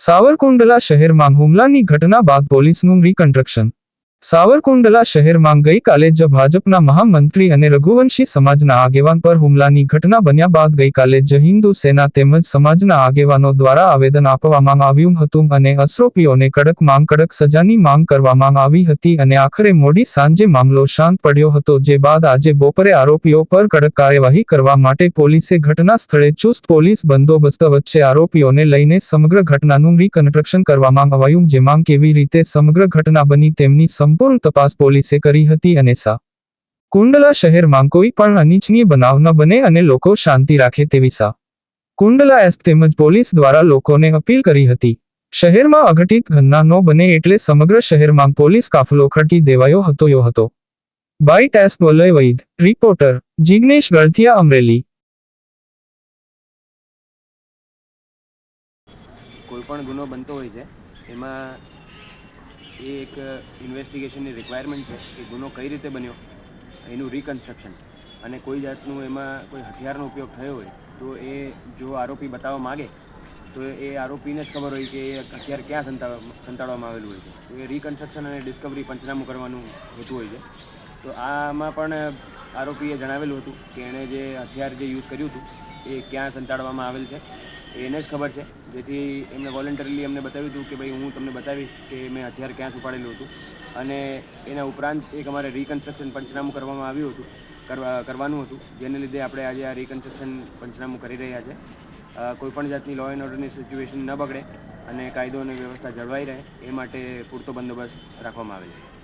સાવરકુંડલા શહેરમાં હુમલાની ઘટના બાદ પોલીસનું રિકન્સ્ટ્રક્શન સાવરકુંડલા શહેરમાં ગઈકાલે જ ભાજપના મહામંત્રી અને રઘુવંશી સમાજના આગેવાન પર હુમલાની ઘટના બન્યા બાદ ગઈકાલે જ હિન્દુ સેના તેમજ સમાજના આગેવાનો દ્વારા આવેદન આપવામાં આવ્યું હતું અને આરોપીઓને કડકમાં કડક સજાની માંગ કરવામાં આવી હતી અને આખરે મોડી સાંજે મામલો શાંત પડ્યો હતો, જે બાદ આજે બપોરે આરોપીઓ પર કડક કાર્યવાહી કરવા માટે પોલીસે ઘટના સ્થળે ચુસ્ત પોલીસ બંદોબસ્ત વચ્ચે આરોપીઓને લઈને સમગ્ર ઘટનાનું રિકન્સ્ટ્રક્શન કરવામાં આવ્યું, જેમાં કેવી રીતે સમગ્ર ઘટના બની તેમની સંપૂર્ણ તપાસ પોલીસે કરી હતી અને સા. કુંડલા શહેરમાં કોઈ પણ અનિચ્છનીય બનાવ ન બને અને લોકો શાંતિ રાખે તેવી સા. કુંડલા એસ તેમજ પોલીસ દ્વારા લોકોને અપીલ કરી હતી. શહેરમાં અઘટિત ઘટના ન બને એટલે સમગ્ર શહેરમાં પોલીસ કાફલો ખડકી દેવાયો હતો યો હતો. By S Valay Vaid, reporter, Jignesh Galathiya Amreli. કોઈ પણ ગુનો બનતો હોય છે, એમાં એ એક ઇન્વેસ્ટિગેશનની રિક્વાયરમેન્ટ છે કે ગુનો કઈ રીતે બન્યો, એનું રિકન્સ્ટ્રક્શન અને કોઈ જાતનું એમાં કોઈ હથિયારનો ઉપયોગ થયો હોય, તો એ જો આરોપી બતાવવા માગે, તો એ આરોપીને જ ખબર હોય કે એ હથિયાર ક્યાં સંતાડવા સંતાડવામાં આવેલું હોય છે. તો એ રિકન્સ્ટ્રક્શન અને ડિસ્કવરી પંચનામું કરવાનું હોતું હોય છે. તો આમાં પણ, આરોપીએ જણાવેલું હતું કે એણે જે હથિયાર જે યુઝ કર્યું હતું, એ ક્યાં સંતાડવામાં આવેલ છે. એને જ ખબર છે. જેથી એમને વોલન્ટરીલી એમને બતાવ્યું હતું કે ભાઈ હું તમને બતાવીશ કે મેં હથિયાર ક્યાં છુપાડેલું હતું. અને એના ઉપરાંત એક અમારે રિકન્સ્ટ્રક્શન પંચનામું કરવામાં આવ્યું હતું, કરવા, કરવાનું હતું, જેને લીધે આપણે આજે આ રિકન્સ્ટ્રક્શન પંચનામું કરી રહ્યા છે. કોઈપણ જાતની લો એન્ડ ઓર્ડરની સિચ્યુએશન ન બગડે અને કાયદો અને વ્યવસ્થા જળવાઈ રહે, એ માટે પૂરતો બંદોબસ્ત રાખવામાં આવે છે.